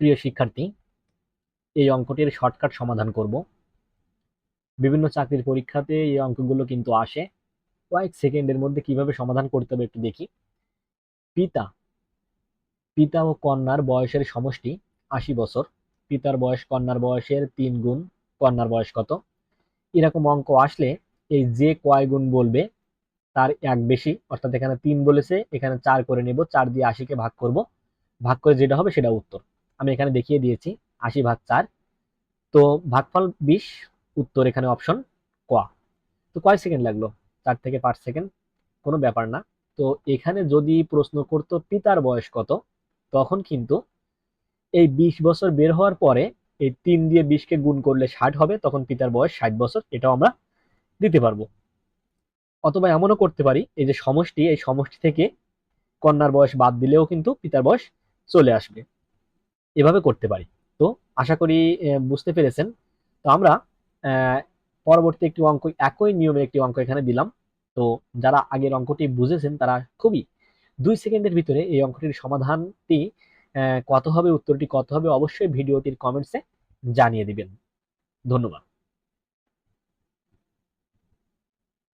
প্রিয় শিক্ষার্থী, এই অঙ্কটির শর্টকাট সমাধান করব। বিভিন্ন চাকরির পরীক্ষাতে এই অঙ্কগুলো কিন্তু আসে। কয়েক সেকেন্ডের মধ্যে কীভাবে সমাধান করতে হবে একটু দেখি। পিতা পিতা ও কন্যার বয়সের সমষ্টি আশি বছর। পিতার বয়স কন্যার বয়সের তিন গুণ, কন্যার বয়স কত? এরকম অঙ্ক আসলে এই যে কয় গুণ বলবে, তার এক বেশি, অর্থাৎ এখানে তিন বলেছে, এখানে চার করে নেব, চার দিয়ে আশিকে ভাগ করব। ভাগ করে যেটা হবে সেটা উত্তর। আমি এখানে দেখিয়ে দিয়েছি। আশি ভাগ চার। তো ভাগফল বিশ, উত্তর এখানে অপশন ক। তো কয় সেকেন্ড লাগল? চার থেকে পাঁচ সেকেন্ড কোনো ব্যাপার না। তো এখানে যদি প্রশ্ন করতো পিতার বয়স কত, তখন কিন্তু এই বিশ বছর বের হওয়ার পরে এই তিন দিয়ে বিশকে গুণ করলে ষাট হবে, তখন পিতার বয়স ষাট বছর, এটাও আমরা দিতে পারব। অথবা এমনও করতে পারি, এই যে সমষ্টি, এই সমষ্টি থেকে কন্যার বয়স বাদ দিলেও কিন্তু পিতার বয়স চলে আসবে। এভাবে করতে পারি। তো আশা করি বুঝতে পেরেছেন। তো আমরা পরবর্তী একটি অঙ্ক, একই নিয়মের একটি অঙ্ক এখানে দিলাম। তো যারা আগের অঙ্কটি বুঝেছেন, তারা খুবই দুই সেকেন্ডের ভিতরে এই অঙ্কটির সমাধানটি কত হবে, উত্তরটি কত হবে, অবশ্যই ভিডিওটির কমেন্টসে জানিয়ে দিবেন। ধন্যবাদ।